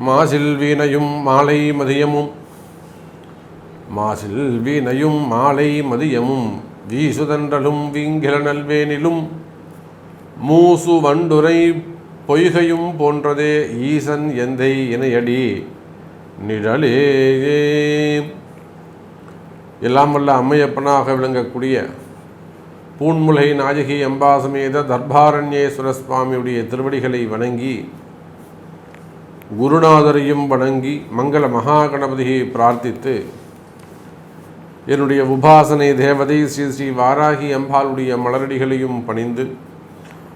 மாசில் வீணையும் மாலை மதியமும். மாசில் வீணையும் மாலை மதியமும். வீசுதன்றலும் வீங்கில நல்வேனிலும். மூசு வண்டுரை பொய்கையும் போன்றதே ஈசன் எந்தை இணையடி. நிழலே எல்லாம் வல்ல அம்மையப்பனாக விளங்கக்கூடிய பூன்முலை நாயகி அம்பாசமேத தர்பாரண்யேஸ்வர சுவாமியுடைய திருவடிகளை வணங்கி குருநாதரையும் வணங்கி மங்கள மகா கணபதியை பிரார்த்தித்து என்னுடைய உபாசனை தேவதை ஸ்ரீ ஸ்ரீ வாராகி அம்பாளுடைய மலரடிகளையும் பணிந்து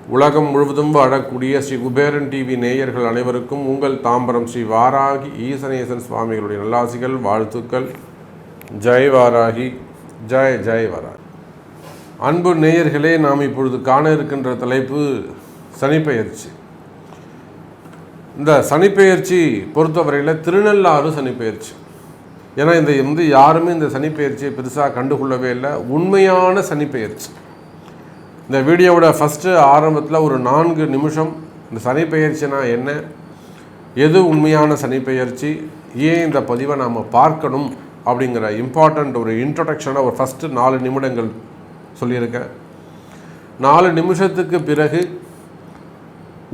உலகம் முழுவதும் வாழக்கூடிய ஸ்ரீ குபேரன் டிவி நேயர்கள் அனைவருக்கும் உங்கள் தாம்பரம் ஸ்ரீ வாராகி ஈசனேசன் சுவாமிகளுடைய நல்லாசிகள் வாழ்த்துக்கள். ஜெய் வாராகி. ஜெய் ஜெய் வாராகி. அன்பு நேயர்களே நாம் இப்பொழுது காண இருக்கின்ற தலைப்பு சனிப்பெயர்ச்சி. இந்த சனிப்பெயர்ச்சி பொறுத்தவரையில் திருநள்ளாறு சனிப்பெயர்ச்சி. ஏன்னா இந்த வந்து யாருமே இந்த சனிப்பெயர்ச்சியை பெருசாக கண்டுகொள்ளவே இல்லை. உண்மையான சனிப்பெயர்ச்சி. இந்த வீடியோவோட ஃபஸ்ட்டு ஆரம்பத்தில் ஒரு நான்கு நிமிஷம் இந்த சனிப்பெயர்ச்சினா என்ன? எது உண்மையான சனிப்பெயர்ச்சி? ஏன் இந்த பதிவை நாம் பார்க்கணும்? அப்படிங்கிற இம்பார்ட்டண்ட் ஒரு இன்ட்ரொடக்ஷனை ஒரு ஃபஸ்ட்டு நாலு நிமிடங்கள் சொல்லியிருக்கேன் நாலு நிமிஷத்துக்கு பிறகு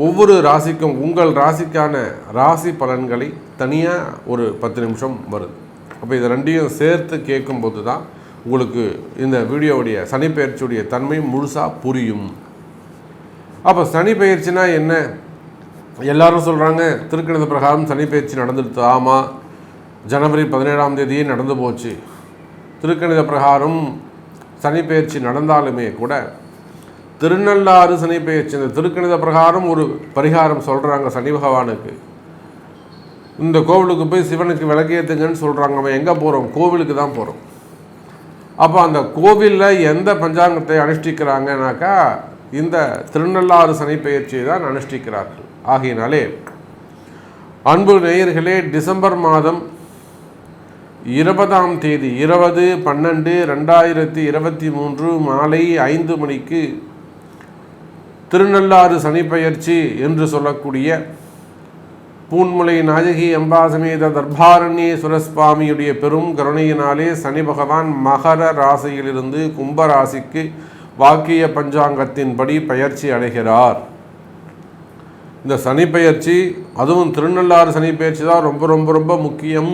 ஒவ்வொரு ராசிக்கும் உங்கள் ராசிக்கான ராசி பலன்களை தனியாக ஒரு பத்து நிமிஷம் வருது. அப்போ இதை ரெண்டையும் சேர்த்து கேட்கும்போது தான் உங்களுக்கு இந்த வீடியோவுடைய சனிப்பெயர்ச்சியுடைய தன்மை முழுசாக புரியும். அப்போ சனிப்பெயர்ச்சினா என்ன? எல்லாரும் சொல்கிறாங்க திருக்கணித பிரகாரம் சனிப்பெயர்ச்சி நடந்துடுது ஆமாம் ஜனவரி பதினேழாம் தேதியே நடந்து போச்சு. திருக்கணித பிரகாரம் சனிப்பெயர்ச்சி நடந்தாலுமே கூட திருநள்ளாறு சனிப்பெயர்ச்சி இந்த திருக்கணித பிரகாரம் ஒரு பரிகாரம் சொல்கிறாங்க சனி பகவானுக்கு. இந்த கோவிலுக்கு போய் சிவனுக்கு விளக்கேற்றுங்கன்னு சொல்கிறாங்க அவன் எங்கே போகிறோம் கோவிலுக்கு தான் போகிறோம் அப்போ அந்த கோவிலில் எந்த பஞ்சாங்கத்தை அனுஷ்டிக்கிறாங்கனாக்கா இந்த திருநள்ளாறு சனிப்பெயர்ச்சியை தான் அனுஷ்டிக்கிறார்கள். ஆகையினாலே அன்பு நேயர்களே டிசம்பர் மாதம் இருபதாம் தேதி இருபது பன்னெண்டு ரெண்டாயிரத்தி இருபத்தி மூன்று மாலை ஐந்து மணிக்கு திருநள்ளாறு சனிப்பெயர்ச்சி என்று சொல்லக்கூடிய பூன்முலை நாயகி அம்பாசமேத தர்பாரண்யேஸ்வர சுவாமியுடைய பெரும் கருணையினாலே சனி பகவான் மகர ராசியிலிருந்து கும்ப ராசிக்கு வாக்கிய பஞ்சாங்கத்தின்படி பயிற்சி அடைகிறார். இந்த சனிப்பெயர்ச்சி அதுவும் திருநள்ளாறு சனிப்பெயர்ச்சி தான் ரொம்ப ரொம்ப ரொம்ப முக்கியம்.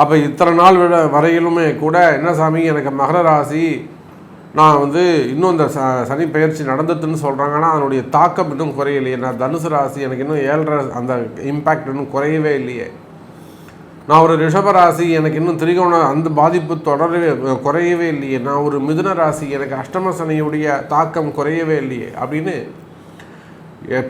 அப்போ இத்தனை நாள் விட வரையிலுமே கூட என்ன சாமி எனக்கு மகர ராசி. நான் வந்து இன்னும் இந்த ச சனி பயிற்சி நடந்துட்டுன்னு சொல்கிறாங்க ஆனால் அதனுடைய தாக்கம் இன்னும் குறையலையே. நான் தனுசு ராசி எனக்கு இன்னும் ஏழரை அந்த இம்பேக்ட் இன்னும் குறையவே இல்லையே. நான் ஒரு ரிஷப ராசி எனக்கு இன்னும் திரிகோண அந்த பாதிப்பு தொடரவே குறையவே இல்லையே. நான் ஒரு மிதுன ராசி எனக்கு அஷ்டம சனியுடைய தாக்கம் குறையவே இல்லையே. அப்படின்னு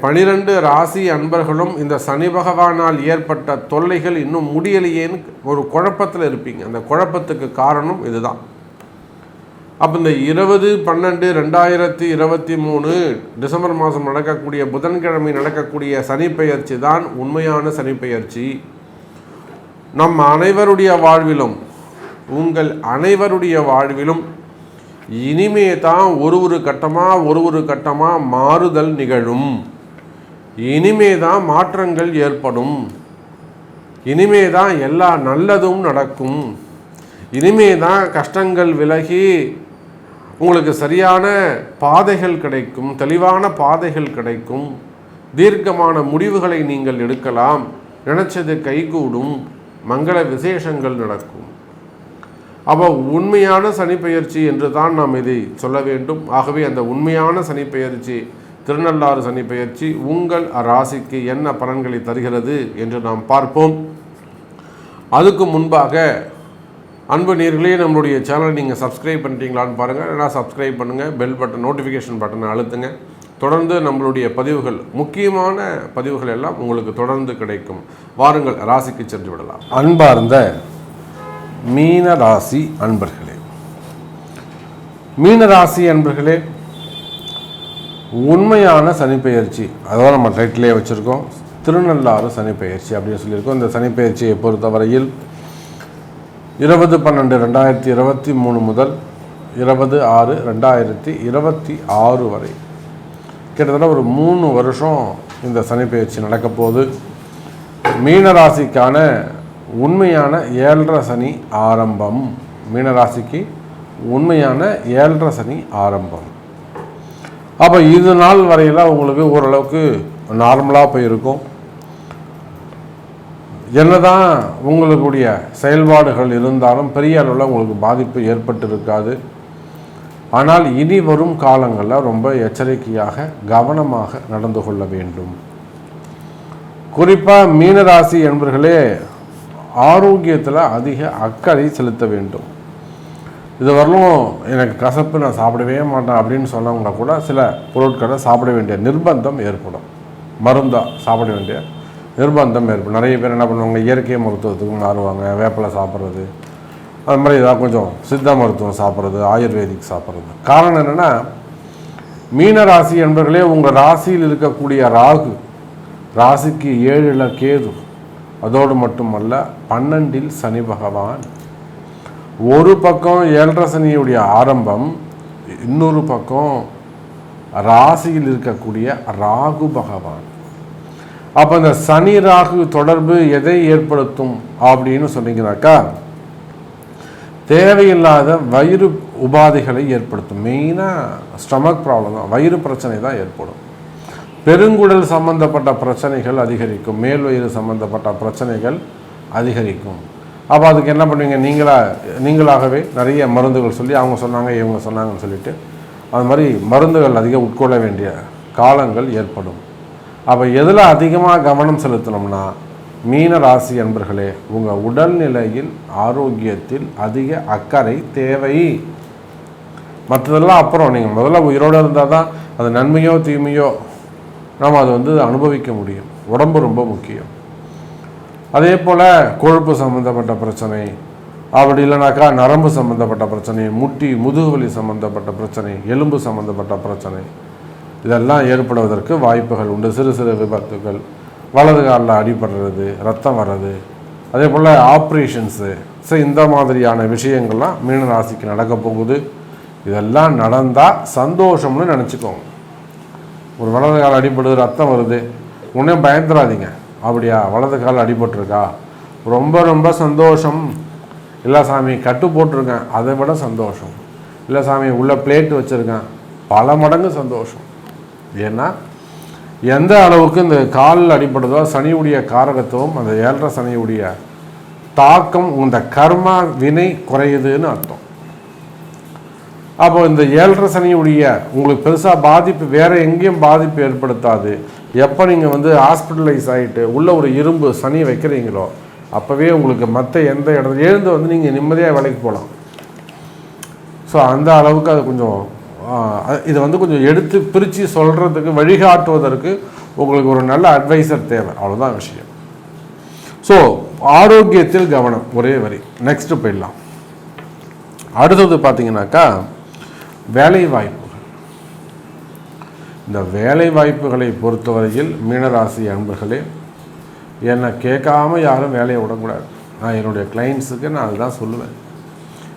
பனிரெண்டு ராசி அன்பர்களும் இந்த சனி பகவானால் ஏற்பட்ட தொல்லைகள் இன்னும் முடியலையேன்னு ஒரு குழப்பத்தில் இருப்பீங்க. அந்த குழப்பத்துக்கு காரணம் இதுதான். அப்போ இந்த இருபது பன்னெண்டு ரெண்டாயிரத்தி இருபத்தி மூணு டிசம்பர் மாதம் நடக்கக்கூடிய புதன்கிழமை நடக்கக்கூடிய சனிப்பெயர்ச்சி தான் உண்மையான சனிப்பெயர்ச்சி நம் அனைவருடைய வாழ்விலும் உங்கள் அனைவருடைய வாழ்விலும் இனிமே தான் ஒரு ஒரு கட்டமாக ஒரு ஒரு கட்டமாக மாறுதல் நிகழும். இனிமே தான் மாற்றங்கள் ஏற்படும். இனிமே தான் எல்லா நல்லதும் நடக்கும். இனிமே தான் கஷ்டங்கள் விலகி உங்களுக்கு சரியான பாதைகள் கிடைக்கும் தெளிவான பாதைகள் கிடைக்கும். தீர்க்கமான முடிவுகளை நீங்கள் எடுக்கலாம். நினைச்சது கைகூடும். மங்கள விசேஷங்கள் நடக்கும். அப்போ உண்மையான சனிப்பெயர்ச்சி என்று தான் நாம் இதை சொல்ல வேண்டும். ஆகவே அந்த உண்மையான சனிப்பெயர்ச்சி திருநள்ளாறு சனிப்பெயர்ச்சி உங்கள் ராசிக்கு என்ன பலன்களை தருகிறது என்று நாம் பார்ப்போம். அதுக்கு முன்பாக அன்பு நேர்களே நம்மளுடைய சேனலை நீங்கள் சப்ஸ்கிரைப் பண்ணிட்டீங்களான்னு பாருங்கள் இல்லைனா சப்ஸ்கிரைப் பண்ணுங்கள் பெல் பட்டன் நோட்டிஃபிகேஷன் பட்டனை அழுத்துங்க. தொடர்ந்து நம்மளுடைய பதிவுகள் முக்கியமான பதிவுகள் எல்லாம் உங்களுக்கு தொடர்ந்து கிடைக்கும். வாருங்கள் ராசிக்கு சென்று விடலாம். அன்பார்ந்த மீன ராசி அன்பர்களே. மீன ராசி அன்பர்களே உண்மையான சனிப்பெயர்ச்சி அதாவது நம்ம டைட்டிலே வச்சுருக்கோம். திருநள்ளாறு சனிப்பெயர்ச்சி அப்படின்னு சொல்லியிருக்கோம். இந்த சனிப்பெயர்ச்சியை பொறுத்தவரையில் இருபது பன்னெண்டு ரெண்டாயிரத்தி இருபத்தி மூணு முதல் இருபது ஆறு ரெண்டாயிரத்தி இருபத்தி ஆறு வரை. கிட்டத்தட்ட ஒரு மூணு வருஷம் இந்த சனிப்பெயர்ச்சி நடக்கப்போகுது. மீனராசிக்கான உண்மையான ஏழரை சனி ஆரம்பம். மீனராசிக்கு உண்மையான ஏழரை சனி ஆரம்பம். அப்போ இது நாள் வரையில் உங்களுக்கு ஓரளவுக்கு நார்மலாக போயிருக்கும். என்னதான் உங்களுடைய செயல்பாடுகள் இருந்தாலும் பெரிய அளவில் உங்களுக்கு பாதிப்பு ஏற்பட்டு இருக்காது ஆனால் இனி வரும் காலங்களில் ரொம்ப எச்சரிக்கையாக கவனமாக நடந்து கொள்ள வேண்டும். குறிப்பாக மீனராசி என்பர்களே ஆரோக்கியத்தில் அதிக அக்கறை செலுத்த வேண்டும். இது வரலும் எனக்கு கசப்பு நான் சாப்பிடவே மாட்டேன் அப்படின்னு சொன்னவங்க கூட சில பொருட்களை சாப்பிட வேண்டிய நிர்பந்தம் ஏற்படும். மருந்தாக சாப்பிட வேண்டிய நிர்பந்தம் ஏற்படும். நிறைய பேர் என்ன பண்ணுவாங்க இயற்கை மருத்துவத்துக்கு மாறுவாங்க வேப்பிலை சாப்பிட்றது. அது மாதிரி ஏதாவது கொஞ்சம் சித்த மருத்துவம் சாப்பிட்றது ஆயுர்வேதிக் சாப்பிட்றது. காரணம் என்னென்னா மீன ராசி என்பர்களே உங்கள் ராசியில் இருக்கக்கூடிய ராகு ராசிக்கு ஏழில் கேது. அதோடு மட்டுமல்ல பன்னெண்டில் சனி பகவான். ஒரு பக்கம் ஏழரை சனியுடைய ஆரம்பம் இன்னொரு பக்கம் ராசியில் இருக்கக்கூடிய ராகு பகவான். அப்போ இந்த சனி ராகு தொடர்பு எதை ஏற்படுத்தும் அப்படின்னு சொன்னீங்கன்னாக்கா தேவையில்லாத வயிறு உபாதைகளை ஏற்படுத்தும். மெயினாக ஸ்டமக் ப்ராப்ளம் தான் வயிறு பிரச்சனை தான் ஏற்படும். பெருங்குடல் சம்பந்தப்பட்ட பிரச்சனைகள் அதிகரிக்கும் மேல் வயிறு சம்பந்தப்பட்ட பிரச்சனைகள் அதிகரிக்கும். அப்போ அதுக்கு என்ன பண்ணுவீங்க? நீங்களா நீங்களாகவே நிறைய மருந்துகள் சொல்லி அவங்க சொன்னாங்க இவங்க சொன்னாங்கன்னு சொல்லிட்டு அது மாதிரி மருந்துகள் அதிகம் உட்கொள்ள வேண்டிய காலங்கள் ஏற்படும். அப்போ எதில் அதிகமாக கவனம் செலுத்தணும்னா மீன ராசி அன்பர்களே உங்கள் உடல்நிலையில் ஆரோக்கியத்தில் அதிக அக்கறை தேவை. மற்றதெல்லாம் அப்புறம் நீங்கள் முதல்ல உயிரோடு இருந்தால் தான் அது நன்மையோ தீமையோ நாம் அதை வந்து அனுபவிக்க முடியும். உடம்பு ரொம்ப முக்கியம். அதே போல் கொழுப்பு சம்மந்தப்பட்ட பிரச்சனை அப்படி இல்லைனாக்கா நரம்பு சம்மந்தப்பட்ட பிரச்சனை முட்டி முதுகுவலி சம்மந்தப்பட்ட பிரச்சனை எலும்பு சம்மந்தப்பட்ட பிரச்சனை. இதெல்லாம் ஏற்படுவதற்கு வாய்ப்புகள் உண்டு. சிறு சிறு விபத்துகள் வலது காலில் அடிபடுறது ரத்தம் வர்றது அதே போல் ஆப்ரேஷன்ஸு ஸோ இந்த மாதிரியான விஷயங்கள்லாம் மீன ராசிக்கு நடக்க போகுது. இதெல்லாம் நடந்தால் சந்தோஷம்னு நினச்சிக்கோங்க. ஒரு வலது கால் அடிபடுது ரத்தம் வருது. உடனே பயந்துடாதீங்க அப்படியா? வலது கால் அடிபட்டிருக்கா? ரொம்ப ரொம்ப சந்தோஷம். இல்லை சாமி கட்டு போட்டிருக்கேன். அதை விட சந்தோஷம். இல்லை சாமி உள்ள பிளேட் வச்சுருக்கேன். பல மடங்கு சந்தோஷம். ஏன்னா எந்த அளவுக்கு இந்த காலில் அடிபடுதோ சனியுடைய காரகத்துவம் அந்த ஏழரை சனியுடைய தாக்கம் இந்த கர்மா வினை குறையுதுன்னு அர்த்தம். அப்போ இந்த ஏழரை சனியுடைய உங்களுக்கு பெருசாக பாதிப்பு வேறு எங்கேயும் பாதிப்பு ஏற்படுத்தாது. எப்போ நீங்கள் வந்து ஹாஸ்பிட்டலைஸ் ஆகிட்டு உள்ள ஒரு இரும்பு சனி வைக்கிறீங்களோ அப்போவே உங்களுக்கு மற்ற எந்த இடத்துல எழுந்து வந்து நீங்கள் நிம்மதியாக வேலைக்கு போகலாம் ஸோ அந்த அளவுக்கு அது கொஞ்சம் இதை வந்து கொஞ்சம் எடுத்து பிரித்து சொல்கிறதுக்கு வழிகாட்டுவதற்கு உங்களுக்கு ஒரு நல்ல அட்வைசர் தேவை. அவ்வளோதான் விஷயம். ஸோ ஆரோக்கியத்தில் கவனம் ஒரே வரி. நெக்ஸ்ட்டு போயிடலாம். அடுத்தது பார்த்தீங்கன்னாக்கா வேலை வாய்ப்புகள் இந்த வேலை வாய்ப்புகளை பொறுத்தவரையில் மீனராசி அன்பர்களே என்னை கேட்காம யாரும் வேலையை விடக்கூடாது. நான் என்னுடைய கிளைண்ட்ஸுக்கு நான் அதுதான் சொல்லுவேன்.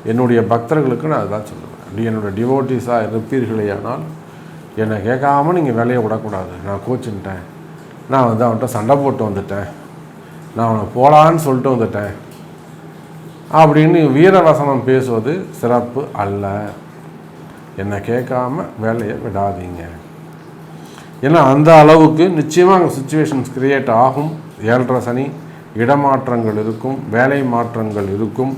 என்னுடைய பக்தர்களுக்கு நான் அதுதான் சொல்லுவேன். என்னுடைய டிவோட்டிஸாக இருப்பீர்களே ஆனால் என்னை கேட்காம நீங்கள் வேலையை விடக்கூடாது. நான் கோச்சுன்ட்டேன் நான் வந்து அவன்கிட்ட சண்டை போட்டு வந்துட்டேன். நான் அவனை போகலான்னு சொல்லிட்டு வந்துட்டேன். அப்படின்னு வீரவசனம் பேசுவது சிறப்பு அல்ல. என்னை கேட்காம வேலையை விடாதீங்க. ஏன்னா அந்த அளவுக்கு நிச்சயமாக அங்கே சுச்சுவேஷன்ஸ் கிரியேட் ஆகும். ஏழரை சனி இடமாற்றங்கள் இருக்கும் வேலை மாற்றங்கள் இருக்கும்.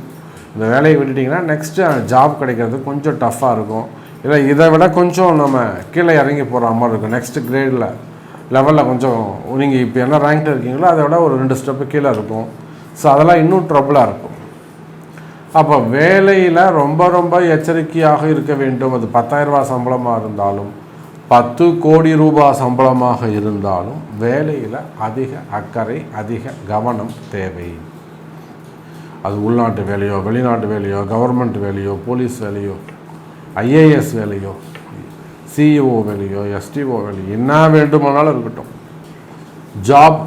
இந்த வேலையை விட்டுட்டிங்கன்னா நெக்ஸ்ட்டு ஜாப் கிடைக்கிறது கொஞ்சம் டஃப்பாக இருக்கும். இல்லை இதை விட கொஞ்சம் நம்ம கீழே இறங்கி போகிற மாதிரி இருக்கும். நெக்ஸ்ட் கிரேடில் லெவலில் கொஞ்சம் நீங்கள் இப்போ என்ன ரேங்க்கில் இருக்கீங்களோ அதை விட ஒரு ரெண்டு ஸ்டெப்பு கீழே இருக்கும். ஸோ அதெல்லாம் இன்னும் ட்ரபுளாக இருக்கும். அப்போ வேலையில் ரொம்ப ரொம்ப எச்சரிக்கையாக இருக்க வேண்டும். அது பத்தாயிரரூபா சம்பளமாக இருந்தாலும் பத்து கோடி ரூபாய் சம்பளமாக இருந்தாலும் வேலையில் அதிக அக்கறை அதிக கவனம் தேவை. அது உள்நாட்டு வேலையோ வெளிநாட்டு வேலையோ கவர்மெண்ட் வேலையோ போலீஸ் வேலையோ ஐஏஎஸ் வேலையோ சிஇஓ வேலையோ எஸ்டிஓ வேலையோ என்ன வேண்டுமானாலும் இருக்கட்டும். Job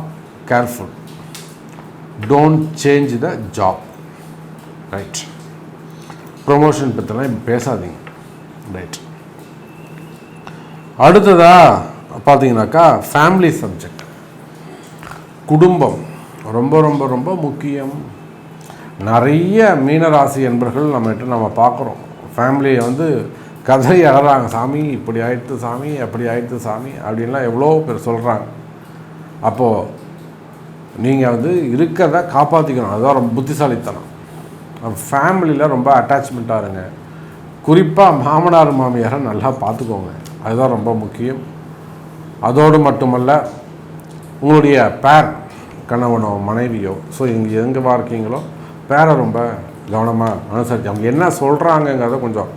careful don't change the job right promotion பற்றிலாம் இப்போ பேசாதீங்க. ரைட் அடுத்ததாக பார்த்தீங்கன்னாக்கா ஃபேமிலி சப்ஜெக்ட் குடும்பம். ரொம்ப ரொம்ப ரொம்ப முக்கியம். நிறைய மீனராசி என்பர்கள் நம்மகிட்ட நம்ம பார்க்குறோம் ஃபேமிலியை வந்து கதை அழறாங்க சாமி இப்படி ஆயிடுத்து சாமி அப்படி ஆயிடுத்து சாமி அப்படின்லாம் எவ்வளோ பேர் சொல்கிறாங்க அப்போது நீங்கள் வந்து இருக்கிறத காப்பாற்றிக்கணும் அதுதான் ரொம்ப புத்திசாலித்தனம். ஃபேமிலியில் ரொம்ப அட்டாச்மெண்ட்டாக இருங்க. குறிப்பாக மாமனார் மாமியாரை நல்லா பார்த்துக்கோங்க. அதுதான் ரொம்ப முக்கியம். அதோடு மட்டுமல்ல உங்களுடைய பேர் கணவனோ மனைவியோ ஸோ இங்கே எங்கே இருக்கீங்களோ பேரை ரொம்ப கவனமாக அனுசரிச்சு அவங்க என்ன சொல்கிறாங்கங்கிறத கொஞ்சம்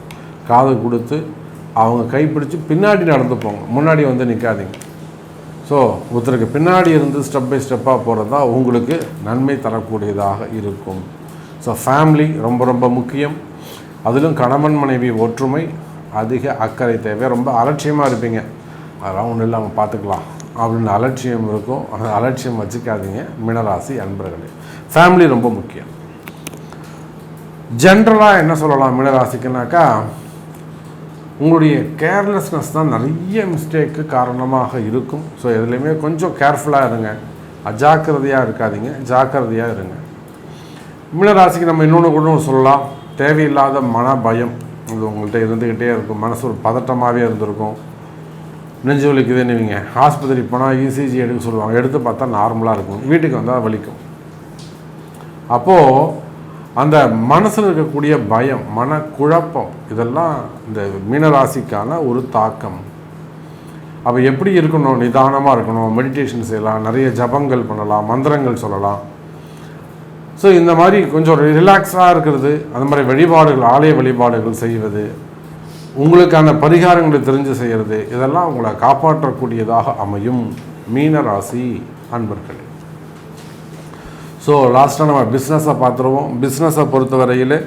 காது கொடுத்து அவங்க கைப்பிடிச்சு பின்னாடி நடந்து போங்க. முன்னாடி வந்து நிற்காதீங்க ஸோ ஒருத்தருக்கு பின்னாடி இருந்து ஸ்டெப் பை ஸ்டெப்பாக போகிறது தான் உங்களுக்கு நன்மை தரக்கூடியதாக இருக்கும். ஸோ ஃபேமிலி ரொம்ப ரொம்ப முக்கியம். அதிலும் கணவன் மனைவி ஒற்றுமை அதிக அக்கறை தேவை. ரொம்ப அலட்சியமாக இருப்பீங்க. அதெல்லாம் ஒன்றும் இல்லாமல் பார்த்துக்கலாம் அப்படின்னு அலட்சியம் இருக்கும். அந்த அலட்சியம் வச்சுக்காதீங்க. மினராசி அன்பர்களே. ஃபேமிலி ரொம்ப முக்கியம். ஜென்ரலாக என்ன சொல்லலாம் மினராசிக்குனாக்கா உங்களுடைய கேர்லெஸ்னஸ் தான் நிறைய மிஸ்டேக்கு காரணமாக இருக்கும். ஸோ எதுலேயுமே கொஞ்சம் கேர்ஃபுல்லாக இருங்க. அஜாக்கிரதையாக இருக்காதீங்க. ஜாக்கிரதையாக இருங்க. மீனராசிக்கு நம்ம இன்னொன்று கூட சொல்லலாம். தேவையில்லாத மன பயம். இது உங்கள்கிட்ட இருந்துக்கிட்டே இருக்கும். மனசு ஒரு பதட்டமாகவே இருந்திருக்கும். நெஞ்சு வலிக்குதுன்னு வைங்க ஆஸ்பத்திரி போனால் இசிஜி எடுக்க சொல்லுவாங்க. எடுத்து பார்த்தா நார்மலாக இருக்கும். வீட்டுக்கு வந்தால் வலிக்கும். அப்போது அந்த மனசில் இருக்கக்கூடிய பயம் மனக்குழப்பம் இதெல்லாம் இந்த மீனராசிக்கான ஒரு தாக்கம். அப்போ எப்படி இருக்கணும்? நிதானமாக இருக்கணும். மெடிடேஷன் செய்யலாம். நிறைய ஜபங்கள் பண்ணலாம். மந்திரங்கள் சொல்லலாம். ஸோ இந்த மாதிரி கொஞ்சம் ரிலாக்ஸாக இருக்கிறது அந்த மாதிரி வழிபாடுகள் ஆலய வழிபாடுகள் செய்வது உங்களுக்கான பரிகாரங்களை தெரிஞ்சு செய்கிறது இதெல்லாம் உங்களை காப்பாற்றக்கூடியதாக அமையும். மீன ராசி அன்பர்களே ஸோ லாஸ்ட்டாக நம்ம பிஸ்னஸை பார்த்துருவோம். பிஸ்னஸை பொறுத்தவரையில்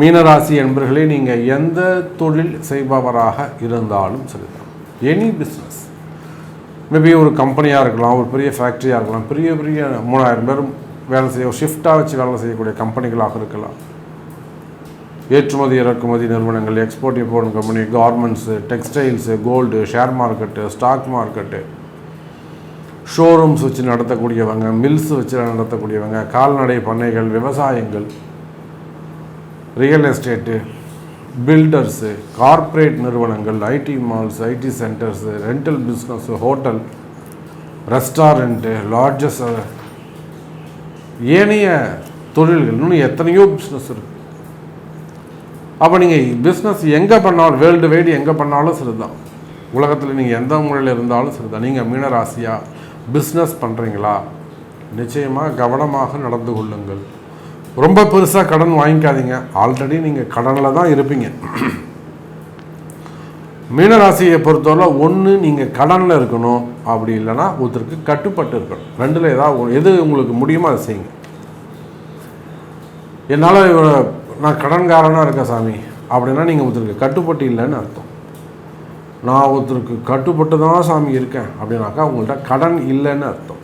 மீனராசி என்பர்களே நீங்கள் எந்த தொழில் செய்பவராக இருந்தாலும் சரிதான். எனி பிஸ்னஸ் மேபி ஒரு கம்பெனியாக இருக்கலாம் ஒரு பெரிய ஃபேக்ட்ரியாக இருக்கலாம் பெரிய பெரிய மூணாயிரம் பேர் வேலை செய்ய ஷிஃப்டாக வச்சு வேலை செய்யக்கூடிய கம்பெனிகளாக இருக்கலாம். ஏற்றுமதி இறக்குமதி நிறுவனங்கள் export import company garments textiles gold share market stock market showrooms வச்சு நடத்தக்கூடியவங்க மில்ஸ் வச்சு நடத்தக்கூடியவங்க கால்நடை பண்ணைகள் விவசாயங்கள் ரியல் எஸ்டேட்டு பில்டர்ஸு கார்ப்பரேட் நிறுவனங்கள் IT malls IT centres rental business hotel restaurant lodges ஏனைய தொழில்கள் இன்னும் எத்தனையோ பிஸ்னஸ் இருக்குது அப்போ நீங்கள் பிஸ்னஸ் எங்கே பண்ணாலும் வேர்ல்டு வைடு எங்கே பண்ணாலும் சரிதான் உலகத்தில் நீங்கள் எந்த முறையில் இருந்தாலும் சரிதான் நீங்கள் மீனராசியாக பிஸ்னஸ் பண்ணுறீங்களா நிச்சயமாக கவனமாக நடந்து கொள்ளுங்கள். ரொம்ப பெருசாக கடன் வாங்கிக்காதீங்க. ஆல்ரெடி நீங்கள் கடனில் தான் இருப்பீங்க. மீனராசியை பொறுத்தவரை ஒன்று நீங்கள் கடனில் இருக்கணும். அப்படி இல்லைன்னா ஒருத்தருக்கு கட்டுப்பட்டு இருக்கணும். ரெண்டில் ஏதாவது எது உங்களுக்கு முடியுமோ அதை செய்யுங்க. என்னால் நான் கடன்காரனாக இருக்கேன் சாமி. அப்படின்னா நீங்கள் ஒருத்தருக்கு கட்டுப்பட்டு இல்லைன்னு அர்த்தம். நான் ஒருத்தருக்கு கட்டுப்பட்டு தான் சாமி இருக்கேன் அப்படின்னாக்கா உங்கள்கிட்ட கடன் இல்லைன்னு அர்த்தம்.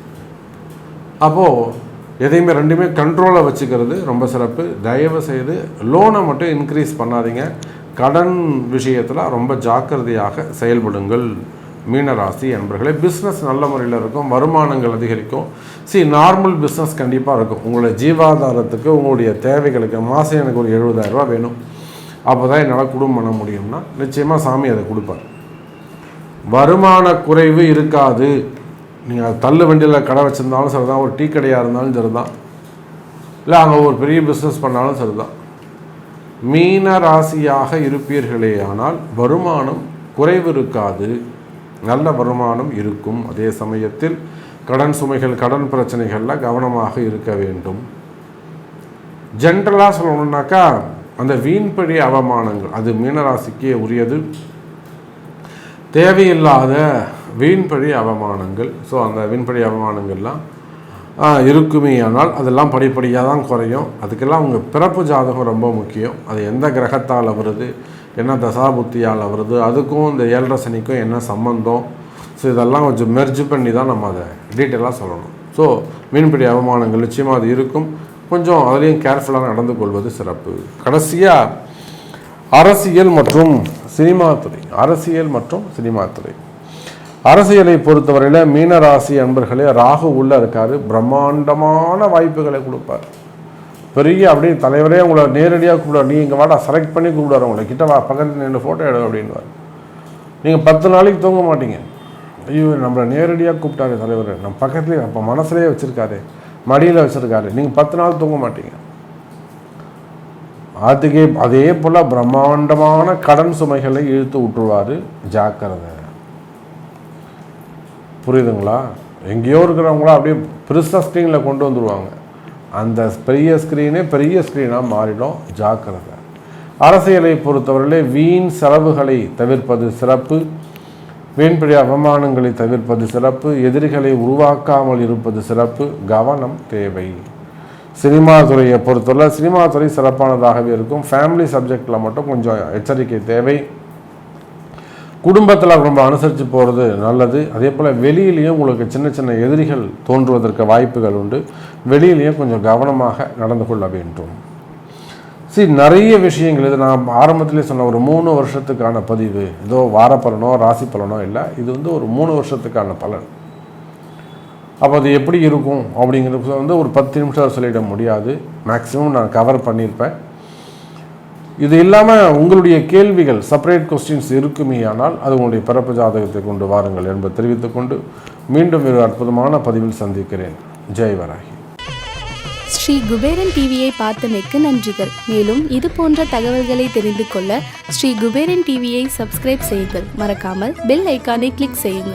அப்போது எதையுமே ரெண்டுமே கண்ட்ரோலை வச்சுக்கிறது ரொம்ப சிறப்பு. தயவு செய்து லோனை மட்டும் இன்க்ரீஸ் பண்ணாதீங்க. கடன் விஷயத்தில் ரொம்ப ஜாக்கிரதையாக செயல்படுங்கள். மீனராசி என்பர்களே பிஸ்னஸ் நல்ல முறையில் இருக்கும் வருமானங்கள் அதிகரிக்கும். சி நார்மல் பிஸ்னஸ் கண்டிப்பாக இருக்கும். உங்களுடைய ஜீவாதாரத்துக்கு உங்களுடைய தேவைகளுக்கு மாதம் எனக்கு ஒரு எழுபதாயிரரூபா வேணும். அப்போ தான் என்னால் குடும்பம் பண்ண முடியும்னா நிச்சயமாக சாமி அதை கொடுப்பார். வருமான குறைவு இருக்காது. நீங்கள் தள்ளு வண்டியில் கடை வச்சுருந்தாலும் சரி தான் ஒரு டீ கடையாக இருந்தாலும் சரி தான் இல்லை அங்கே ஒரு பெரிய பிஸ்னஸ் பண்ணாலும் சரி தான் மீன ராசியாக இருப்பீர்களே ஆனால் வருமானம் குறைவு இருக்காது நல்ல வருமானம் இருக்கும். அதே சமயத்தில் கடன் சுமைகள் கடன் பிரச்சனைகளில் கவனமாக இருக்க வேண்டும். ஜென்ரலாக சொல்லணும்னாக்கா அந்த வீண்படி அவமானங்கள் அது மீனராசிக்கே உரியது. தேவையில்லாத வீண்பழி அவமானங்கள். ஸோ அந்த வீண்பழி அவமானங்கள்லாம் இருக்குமே. ஆனால் அதெல்லாம் படிப்படியாக தான் குறையும். அதுக்கெல்லாம் அவங்க பிறப்பு ஜாதகம் ரொம்ப முக்கியம். அது எந்த கிரகத்தால் வருது? என்ன தசாபுத்தியால் வருது? அதுக்கும் இந்த ஏழரை சனிக்கும் என்ன சம்மந்தம் ஸோ இதெல்லாம் கொஞ்சம் மெர்ஜ் பண்ணி தான் நம்ம அதை டீட்டெயிலாக சொல்லணும். ஸோ மீன்பிடி அவமானங்கள் நிச்சயமாக அது இருக்கும். கொஞ்சம் அதுலேயும் கேர்ஃபுல்லாக நடந்து கொள்வது சிறப்பு. கடைசியாக அரசியல் மற்றும் சினிமா துறை அரசியல் மற்றும் சினிமா துறை அரசியலை பொறுத்தவரையில் மீனராசி அன்பர்களே ராகு உள்ள இருக்காரு. பிரம்மாண்டமான வாய்ப்புகளை கொடுப்பார். பெரிய அப்படியே தலைவரே உங்களை நேரடியாக கூப்பிடுவார் நீ இங்கே வாடா செலக்ட் பண்ணி கூப்பிடுவார் உங்களை. கிட்ட வா பக்கத்தில் நின்று ஃபோட்டோ எடு அப்படின்வார் நீங்கள் பத்து நாளைக்கு தூங்க மாட்டீங்க. ஐயோ நம்மளை நேரடியாக கூப்பிட்டாரு தலைவர். நம்ம பக்கத்துலேயே அப்போ மனசுலேயே வச்சுருக்காரு. மடியில் வச்சுருக்காரு. நீங்கள் பத்து நாள் தூங்க மாட்டீங்க. அதுக்கே அதே போல் பிரம்மாண்டமான கடன் சுமைகளை இழுத்து விட்டுருவார். ஜாக்கிரதை. புரியுதுங்களா? எங்கேயோ இருக்கிறவங்களா அப்படியே பெருசாக ஸ்க்ரீனில் கொண்டு வந்துடுவாங்க அந்த பெரிய ஸ்க்ரீனே பெரிய ஸ்க்ரீனாக மாறிடும் ஜாக்கிரதை. அரசியலை பொறுத்தவரையிலே வீண் செலவுகளை தவிர்ப்பது சிறப்பு. வீண்படி அவமானங்களை தவிர்ப்பது சிறப்பு. எதிரிகளை உருவாக்காமல் இருப்பது சிறப்பு. கவனம் தேவை. சினிமா துறையை பொறுத்தவரை சினிமா துறை சிறப்பானதாகவே இருக்கும். ஃபேமிலி சப்ஜெக்டில் மட்டும் கொஞ்சம் எச்சரிக்கை தேவை. குடும்பத்தில் ரொம்ப அனுசரித்து போகிறது நல்லது. அதே போல் வெளியிலையும் உங்களுக்கு சின்ன சின்ன எதிரிகள் தோன்றுவதற்கு வாய்ப்புகள் உண்டு. வெளியிலையும் கொஞ்சம் கவனமாக நடந்து கொள்ள வேண்டும். சரி நிறைய விஷயங்கள். இது நான் ஆரம்பத்திலே சொன்ன ஒரு மூணு வருஷத்துக்கான பதிவு. ஏதோ வார பலனோ ராசி பலனோ இல்லை. இது வந்து ஒரு மூணு வருஷத்துக்கான பலன். அப்போ அது எப்படி இருக்கும்? அப்படிங்கிறது வந்து ஒரு பத்து நிமிஷம் சொல்லிட முடியாது. மேக்ஸிமம் நான் கவர் பண்ணியிருப்பேன் இது இல்லாமல் உங்களுடைய கேள்விகள் செப்பரேட் கொஸ்டின்ஸ் இருக்குமே ஆனால் அது உங்களுடைய பிறப்பு ஜாதகத்தை கொண்டு வாருங்கள் என்பதை தெரிவித்துக்கொண்டு மீண்டும் ஒரு அற்புதமான பதிவில் சந்திக்கிறேன். ஜெய் வராகி. ஸ்ரீ குபேரன் டிவியை பார்த்தமைக்கு நன்றிகள். மேலும் இது போன்ற தகவல்களை தெரிந்து கொள்ள ஸ்ரீ குபேரன் டிவியை சப்ஸ்கிரைப் செய்யுங்கள். மறக்காமல் பெல் ஐக்கானை கிளிக் செய்யுங்கள்.